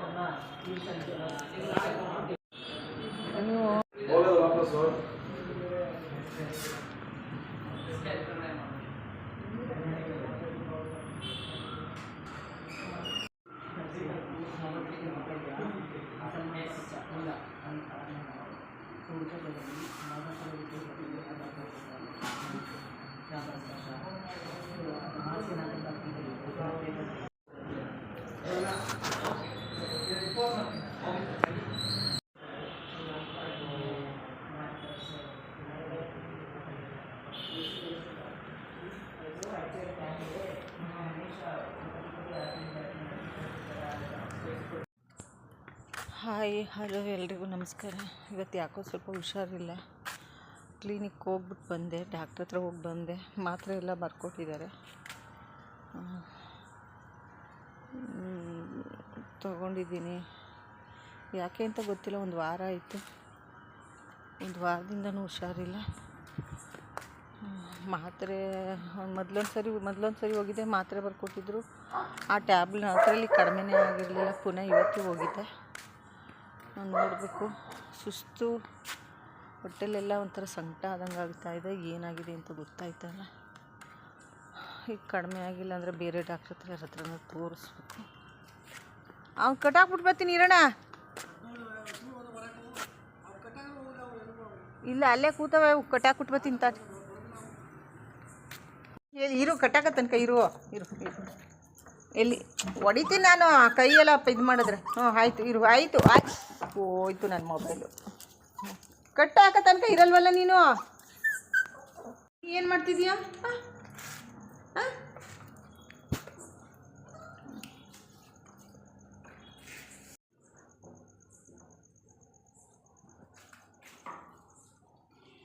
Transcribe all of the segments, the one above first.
好嘛，你选择你拿一个。ಹಾಯ್, hello ಎಲ್ರಿಗೂ ನಮಸ್ಕಾರ. ಇವತ್ತು ಯಾಕೋ ಸ್ವಲ್ಪ ಹುಷಾರಿಲ್ಲ. ಕ್ಲಿನಿಕ್ ಹೋಗ್ಬಿಟ್ಟು ಬಂದೆ, ಡಾಕ್ಟ್ರ್ ಹತ್ರ ಹೋಗಿ ಬಂದೆ. ಮಾತ್ರೆ ಎಲ್ಲ ಬರ್ಕೊಟ್ಟಿದ್ದಾರೆ. ತೊಗೊಂಡಿದ್ದೀನಿ. ಯಾಕೆ ಅಂತ ಗೊತ್ತಿಲ್ಲ, ಒಂದು ವಾರ ಆಯಿತು. ಒಂದು ವಾರದಿಂದನೂ ಹುಷಾರಿಲ್ಲ. ಮಾತ್ರೆ ಮೊದಲೊಂದು ಸರಿ ಮೊದಲೊಂದು ಸರಿ ಹೋಗಿದ್ದೆ, ಮಾತ್ರೆ ಬರ್ಕೊಟ್ಟಿದ್ರು. ಆ ಟ್ಯಾಬ್ಲೆಟ್ ಅದರಲ್ಲಿ ಕಡಿಮೆನೇ ಆಗಿರಲಿಲ್ಲ, ಪುನಃ ಇವತ್ತು ಹೋಗಿದ್ದೆ. ನಾನು ನೋಡಬೇಕು. ಸುಸ್ತು. ಹೊಟ್ಟೆಲೆಲ್ಲ ಒಂಥರ ಸಂಕಟ ಆದಂಗೆ ಇದೆ. ಏನಾಗಿದೆ ಅಂತ ಗೊತ್ತಾಯ್ತಲ್ಲ ಈಗ ಕಡಿಮೆ ಆಗಿಲ್ಲ ಅಂದರೆ ಬೇರೆ ಡಾಕ್ಟ್ರ್ ಹತ್ರ ಹತ್ರನೂ ತೋರಿಸ್ಬೇಕು. ಅವ್ನು ಕಟ್ಟಾಕ್ಬಿಟ್ಟು ಬರ್ತೀನಿ ಇರೋಣ ಇಲ್ಲ, ಅಲ್ಲೇ ಕೂತವೆ. ಕಟ್ಟಾಕ್ಬಿಟ್ಟು ಬರ್ತೀನಿ ತಾಟ್ ಎಲ್ಲಿ ಇರು ಕಟ್ಟಾಕ ತನಕ ಇರು. ಇರು ಇರು. ಎಲ್ಲಿ? ಹೊಡಿತೀನಿ ನಾನು. ಕೈಯೆಲ್ಲ ಇದು ಮಾಡಿದ್ರೆ. ಹ್ಞೂ ಆಯಿತು, ಇರು, ಆಯಿತು, ಆಯ್ತು. ಹೋಯ್ತು ನನ್ನ ಮೊಬೈಲು ಕಟ್ಟ ಹಾಕ ತನಕ ಇರಲ್ವಲ್ಲ ನೀನು? ಏನು?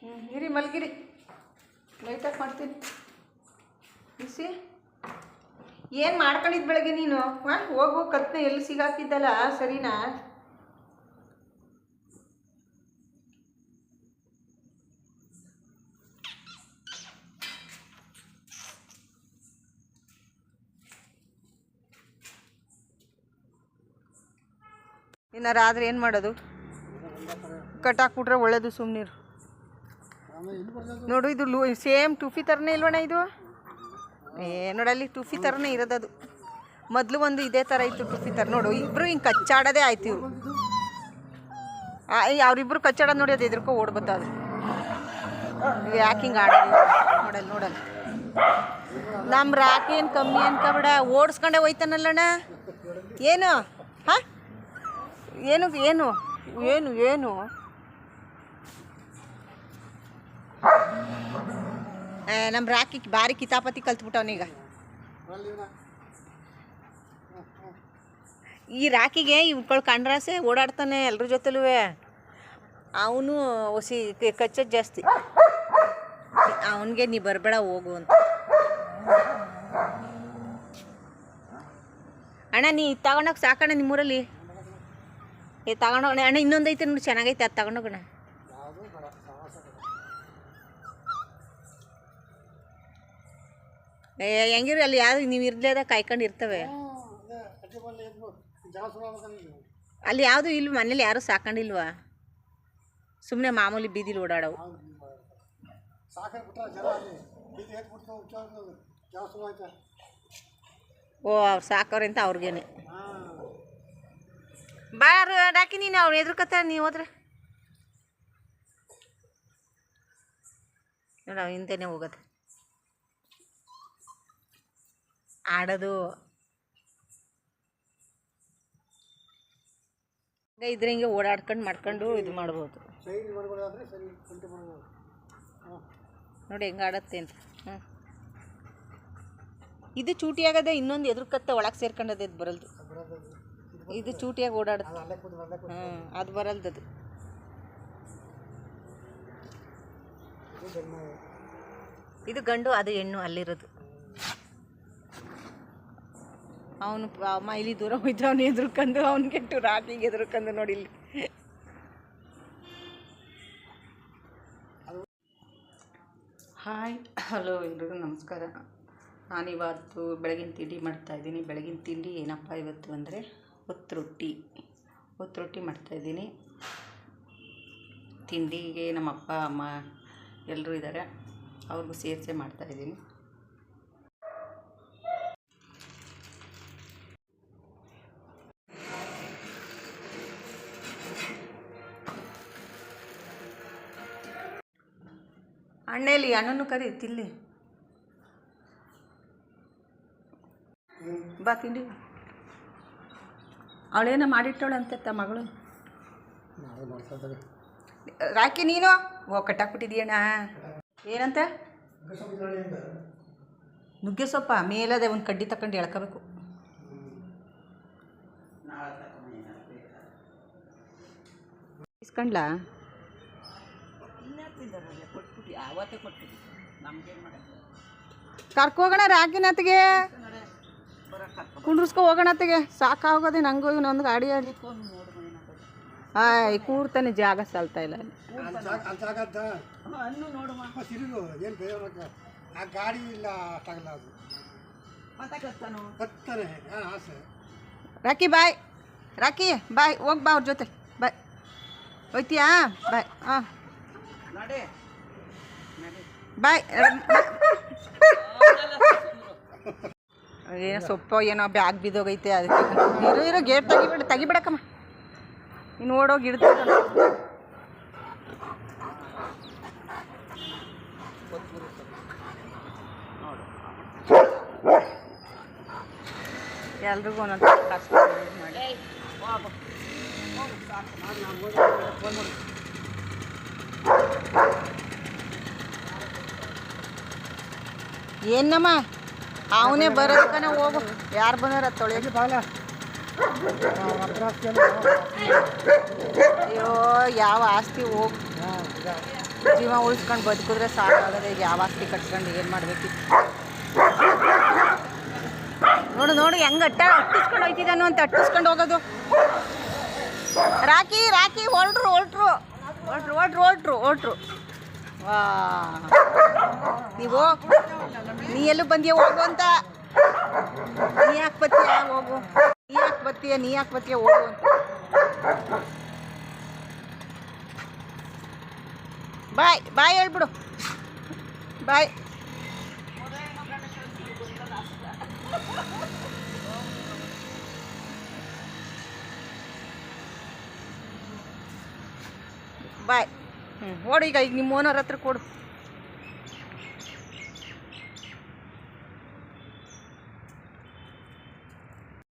ಹ್ಞೂ ಇರಿ ಮಲಗಿರಿ. ಲೈಟಾಗಿ ಮಾಡ್ತೀನಿ. ಬಿಸಿ? ಏನು ಮಾಡ್ಕೊಂಡಿದ್ದು ಬೆಳಗ್ಗೆ ನೀನು? ಹಾಂ ಹೋಗು ಕತ್ನ ಎಲ್ಲಿ ಸಿಗಾಕಿದ್ದಲ್ಲ? ಸರಿನಾ? ಏನಾರ ಆದರೆ ಏನು ಮಾಡೋದು? ಕಟ್ಟಾಕ್ಬಿಟ್ರೆ ಒಳ್ಳೇದು ಸುಮ್ಮನಿರು ನೋಡು, ಇದು ಲೂ, ಸೇಮ್ ಟುಫಿ ಥರನೇ ಇಲ್ವಣ್ಣ ಇದು? ಏ ನೋಡಲ್ಲಿ ಟುಫಿ ಥರನೇ ಇರೋದದು. ಮೊದಲು ಒಂದು ಇದೇ ಥರ ಇತ್ತು ಟುಫಿ ಥರ ನೋಡು ಇಬ್ಬರು ಹಿಂಗೆ ಕಚ್ಚಾಡೋದೇ ಆಯ್ತು ಇವರು. ಅವರಿಬ್ಬರು ಕಚ್ಚಾಡೋದು ನೋಡಿ ಅದು ಎದ್ರಕೋ ಓಡ್ಬತ್ತದು ಯಾಕೆ ಹಿಂಗೆ ಆಡೋದು? ನೋಡಲ್ಲಿ ನೋಡಲ್ಲಿ ನಮ್ಮ ರಾಕಿ ಏನು ಕಮ್ಮಿ ಅನ್ಕೋಬೇಡ ಓಡಿಸ್ಕೊಂಡೆ ಹೋಯ್ತಾನಲ್ಲಣ್ಣ. ಏನು? ಹಾಂ? ಏನು ಏನು ಏನು ಏನು? ನಮ್ಮ ರಾಕಿ ಭಾರಿ ಕಿತಾಪತಿ ಕಲ್ತ್ಬಿಟ್ಟವನೀಗ ಈ ರಾಕಿಗೆ ಇವ್ಗಳು ಕಂಡ್ರಾಸೆ ಓಡಾಡ್ತಾನೆ ಎಲ್ರ ಜೊತೆಲೂ ಅವನು ಒಸಿ ಕಚ್ಚೋದು ಜಾಸ್ತಿ. ಅವನಿಗೆ ನೀ ಬರಬೇಡ, ಹೋಗು ಅಂತ. ಅಣ್ಣ, ನೀ ತಗೊಂಡೋಗಿ ಸಾಕಣ್ಣ ನಿಮ್ಮೂರಲ್ಲಿ? ಏ ತಗೊಂಡೋಗೋಣ ಅಣ್ಣ ಇನ್ನೊಂದು ಐತೆ ನೋಡಿ ಚೆನ್ನಾಗೈತೆ ಅದು ತಗೊಂಡೋಗೋಣ ಏ ಹೆಂಗಿರು ಅಲ್ಲಿ ಯಾರು ನೀವು ಇರ್ಲೇದ ಕಾಯ್ಕೊಂಡು ಇರ್ತವೆ. ಅಲ್ಲಿ ಯಾವುದು ಇಲ್ವ? ಮನೇಲಿ ಯಾರು ಸಾಕೊಂಡಿಲ್ವಾ? ಸುಮ್ಮನೆ ಮಾಮೂಲಿ ಬೀದಿಲಿ ಓಡಾಡವು. ಓ ಅವ್ರು ಸಾಕೋರಿಂತ ಅಂತ ಅವ್ರಿಗೇನೆ. ಬಾರು ಡಾಕಿ ನೀನು ಅವ್ನು ಎದುರ್ಕತ್ತ ನೀವು ಹೋದ್ರೆ. ನೋಡ ಹಿಂದೆನೇ ಹೋಗೋದು ಆಡೋದು. ಇದ್ರೆ ಹಿಂಗೆ ಓಡಾಡ್ಕೊಂಡು ಮಾಡ್ಕೊಂಡು ಇದು ಮಾಡ್ಬೋದು. ನೋಡಿ ಹೆಂಗೆ ಆಡತ್ತೆ ಅಂತ. ಹ್ಞೂ ಇದು ಚೂಟಿ ಇನ್ನೊಂದು ಇನ್ನೊಂದು ಎದುರ್ಕತ್ತೆ ಒಳಗೆ ಸೇರ್ಕೊಂಡದ್ದು ಬರಲ್ದು. ಇದು ಚೂಟಿಯಾಗಿ ಓಡಾಡುತ್ತೆ. ಹ್ಞೂ ಅದು ಬರಲ್ದದು. ಇದು ಗಂಡು. ಅದು ಹೆಣ್ಣು ಅಲ್ಲಿರೋದು. ಅವನು ಅಮ್ಮ ಇಲ್ಲಿ ದೂರ ಹೋಯ್ತು ಅವನು ಎದುರುಕಂದು ಅವನಿಗೆ ಟು ರಾತ್ರಿಗೆ ಎದುರುಕಂದು ನೋಡಿ ಇಲ್ಲಿ. ಹಾಯ್ ಹಲೋ ಎಲ್ರಿಗೂ ನಮಸ್ಕಾರ. ನಾನಿವತ್ತು ಬೆಳಗಿನ ತಿಂಡಿ ಮಾಡ್ತಾಯಿದ್ದೀನಿ ಬೆಳಗಿನ ತಿಂಡಿ ಏನಪ್ಪ ಇವತ್ತು ಅಂದರೆ ಒತ್ತು ರೊಟ್ಟಿ ಒತ್ತು ರೊಟ್ಟಿ ಮಾಡ್ತಾಯಿದ್ದೀನಿ ತಿಂಡಿಗೆ ನಮ್ಮ ಅಪ್ಪ ಅಮ್ಮ ಎಲ್ಲರೂ ಇದ್ದಾರೆ. ಅವ್ರಿಗೂ ಸೇರಿಸೇ ಮಾಡ್ತಾಯಿದ್ದೀನಿ ಅಣ್ಣೇಲಿ ಅಣ್ಣನು ಕರಿ ತಿಲ್ಲಿ ಬಾ, ತಿಂಡಿ ಅವಳೇನೋ ಮಾಡಿಟ್ಟವಳು ಅಂತ ಮಗಳು? ರಾಕಿ ನೀನು? ಓ ಕಟ್ಟಾಕ್ಬಿಟ್ಟಿದೀಯಣ್ಣ ಏನಂತ? ನುಗ್ಗೆ ಸೊಪ್ಪ ಮೇಲದೆ ಒಂದು ಕಡ್ಡಿ ತಕೊಂಡು ಎಳ್ಕೋಬೇಕು. ಇಸ್ಕೊಂಡ್ಲಾ? ಕರ್ಕೊ ಹೋಗೋಣ ರಾಕಿನತ್ತಿಗೆ ಕುಂಡ್ರಸ್ಕೊ ಹೋಗೋಣ ಅತ್ತಿಗೆ. ಸಾಕಾಗೋದೆ ನಂಗೂ ಇನ್ನೊಂದು ಗಾಡಿ ಆಡಿ ಆಯ್ ಕೂರ್ತಾನೆ ಜಾಗ ಸಲ್ತಾ ಇಲ್ಲ. ಗಾಡಿ ರಾಕಿ, ಬಾಯ್. ರಾಕಿ, ಬಾಯ್, ಹೋಗಿ ಬಾ ಅವ್ರ ಜೊತೆ. ಬಾಯ್. ಹೋಯ್ತೀಯಾ? ಬಾಯ್, ಹಾಂ. ಬಾಯ್. ಏನೋ ಸೊಪ್ಪು ಏನೋ ಬ್ಯಾಗ್ ಬಿದ್ದೋಗೈತೆ ಅದಕ್ಕೆ ಇರೋ ಇರೋ ಗೇಟ್ ತೆಗಿಬಿಡ ತೆಗಿಬಿಡಕ್ಕಮ್ಮ. ನೀನು ಓಡೋಗಿ ಹಿಡ್ದಲ್ಲ ಎಲ್ರಿಗೂ ಒಂದೊಂದು ಕಷ್ಟ ಮಾಡಿ. ಏನಮ್ಮ ಅವನೇ ಬರೋದಕ್ಕೆ ಹೋಗು. ಯಾರು ಬಂದಾರ ತೊಳೆಯೋದು ಬಾಲ ಅಯ್ಯೋ ಯಾವ ಆಸ್ತಿ ಹೋಗು. ಜೀವ ಉಳಿಸ್ಕೊಂಡು ಬದುಕಿದ್ರೆ ಸಾಕಾಗದೆ ಈಗ ಯಾವ ಆಸ್ತಿ ಕಟ್ಕೊಂಡು ಏನು ಮಾಡ್ಬೇಕಿತ್ತು ನೋಡು ನೋಡು ಹೆಂಗೆ ಅಟ್ಟ ಅಟ್ಟಿಸ್ಕೊಂಡು ಹೋಯ್ತಿದ್ದಾನು ಅಂತ ಅಟ್ಟಿಸ್ಕೊಂಡು ಹೋಗೋದು. ರಾಕಿ ರಾಕಿ ಹೊಲ್ಟ್ರು ಹೊಲ್ಟ್ರು ಹೊಲ್ಟ್ರು ಹೊಲ್ಟ್ರು ಹೊಲ್ಟ್ರು ಹೊಲ್ಟ್ರು ವಾ. ನೀವು ನೀ ಎಲ್ಲೂ ಬಂದಿಯ? ಹೋಗು ಅಂತ. ನೀ ಯಾಕೆ ಬತ್ತೀಯ ಹೋಗು. ನೀ ಯಾಕೆ ಬತ್ತೀಯ ನೀ ಯಾಕೆ ಬತ್ತೀಯ ಹೋಗು ಅಂತ. ಬಾಯ್ ಬಾಯ್ ಹೇಳ್ಬಿಡು. ಬಾಯ್. ಬಾಯ್. ಹ್ಞೂ ಓಡು ಈಗ ಈಗ ನಿಮ್ಮ ಓನರ್ ಹತ್ರ ಕೊಡು.